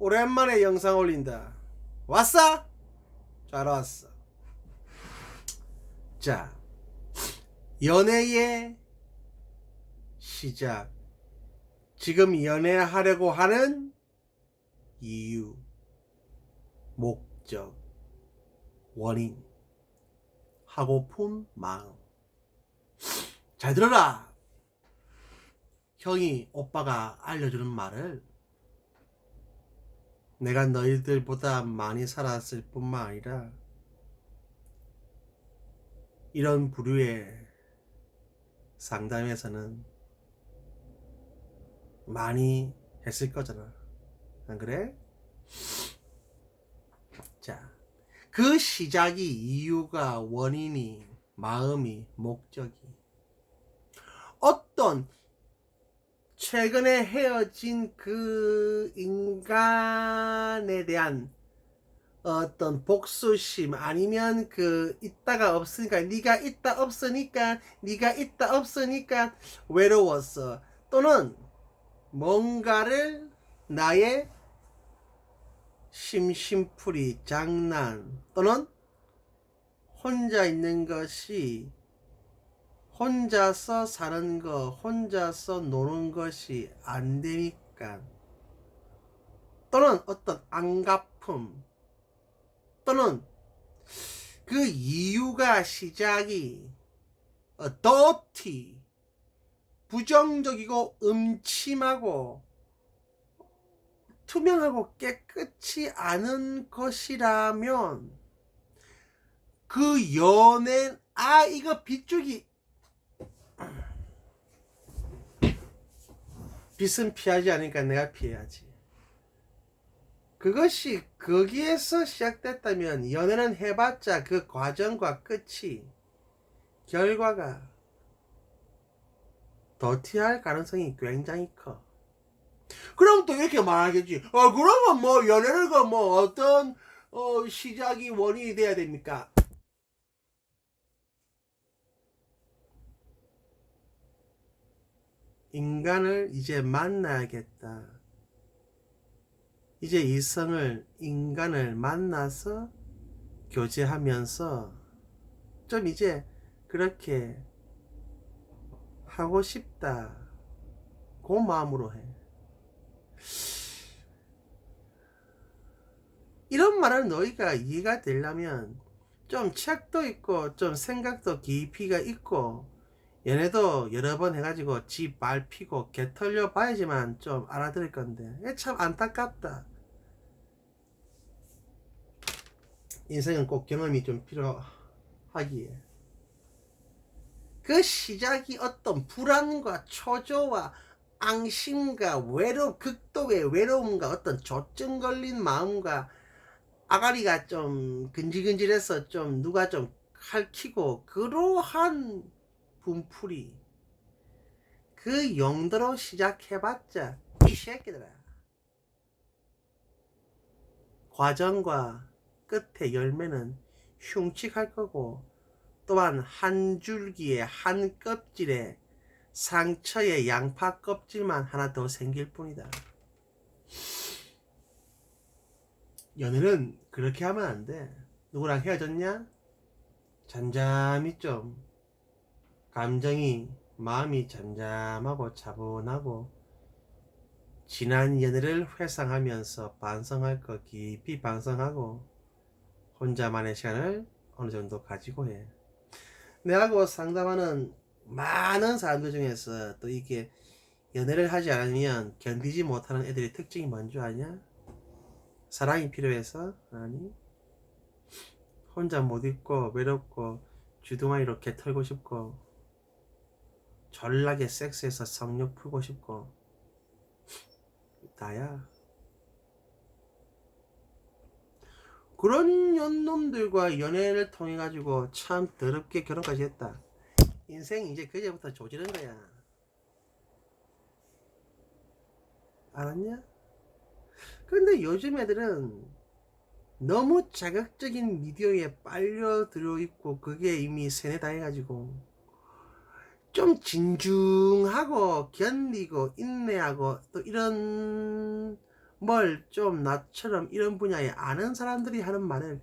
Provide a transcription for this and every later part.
오랜만에 영상 올린다. 왔어? 잘 왔어. 자, 연애의 시작. 지금 연애하려고 하는 이유, 목적, 원인, 하고픈 마음. 잘 들어라. 형이 오빠가 알려주는 말을 내가 너희들보다 많이 살았을 뿐만 아니라 이런 부류의 상담에서는 많이 했을 거잖아. 안 그래? 자, 그 시작이 이유가 원인이 마음이 목적이 어떤 최근에 헤어진 그 인간에 대한 어떤 복수심 아니면 그 있다가 없으니까 네가 있다 없으니까 네가 있다 없으니까 외로웠어. 또는 뭔가를 나의 심심풀이 장난 또는 혼자 있는 것이 혼자서 사는 거, 혼자서 노는 것이 안 되니까. 또는 어떤 안가품, 또는 그 이유가 시작이 어, dirty, 부정적이고 음침하고 투명하고 깨끗이 않은 것이라면 그 연애 아 이거 빗줄기 빚은 피하지 않으니까 내가 피해야지. 그것이 거기에서 시작됐다면 연애는 해봤자 그 과정과 끝이 결과가 더티할 가능성이 굉장히 커. 그럼 또 이렇게 말하겠지. 어 그러면 뭐 연애를 그뭐 어떤 어 시작이 원인이 돼야 됩니까? 인간을 이제 만나야겠다. 이제 이성을, 인간을 만나서 교제하면서 좀 이제 그렇게 하고 싶다. 그 마음으로 해. 이런 말을 너희가 이해가 되려면 좀 책도 있고 좀 생각도 깊이가 있고 얘네도 여러 번 해가지고 지 말 피고 개 털려 봐야지만 좀 알아들을 건데. 참 안타깝다. 인생은 꼭 경험이 좀 필요하기에. 그 시작이 어떤 불안과 초조와 앙심과 외로 극도의 외로움과 어떤 조증 걸린 마음과 아가리가 좀 근질근질해서 좀 누가 좀 칼키고 그러한 분풀이 그 용도로 시작해봤자 이 새끼들아 과정과 끝의 열매는 흉측할 거고 또한 한 줄기에 한 껍질에 상처의 양파 껍질만 하나 더 생길 뿐이다. 연애는 그렇게 하면 안 돼. 누구랑 헤어졌냐? 잠잠히 좀 감정이 마음이 잠잠하고 차분하고 지난 연애를 회상하면서 반성할 거 깊이 반성하고 혼자만의 시간을 어느 정도 가지고 해. 내하고 상담하는 많은 사람들 중에서 또 이게 연애를 하지 않으면 견디지 못하는 애들의 특징이 뭔지 아냐? 사랑이 필요해서? 아니. 혼자 못 있고 외롭고 주둥아리 이렇게 털고 싶고 전락에 섹스해서 성욕 풀고 싶고. 나야. 그런 연놈들과 연애를 통해 가지고 참 더럽게 결혼까지 했다. 인생 이제 그제부터 조지는 거야. 알았냐? 근데 요즘 애들은 너무 자극적인 미디어에 빨려 들어 있고 그게 이미 세뇌 다 해가지고 좀 진중하고 견디고 인내하고 또 이런 뭘 좀 나처럼 이런 분야에 아는 사람들이 하는 말을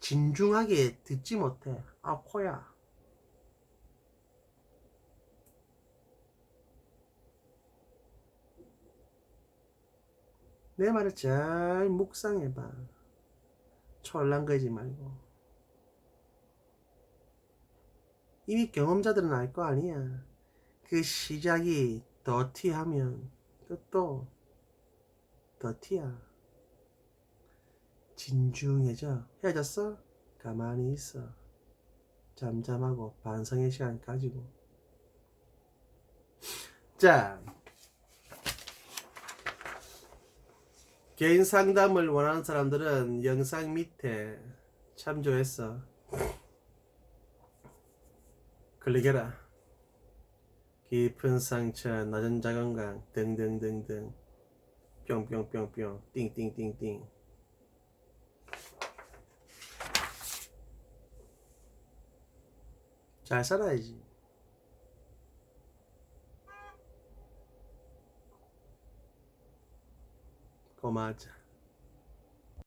진중하게 듣지 못해. 아, 코야. 내 말을 잘 묵상해봐. 촐랑거리지 말고. 이미 경험자들은 알 거 아니야. 그 시작이 더티하면 끝도 더티야. 진중해져. 헤어졌어? 가만히 있어. 잠잠하고 반성의 시간 가지고. 자, 개인 상담을 원하는 사람들은 영상 밑에 참조해서 클릭해라. 깊은 상처, 낮은 자건강 등등등등 뿅뿅뿅뿅 띵띵띵띵 잘 살아야지. 고마워.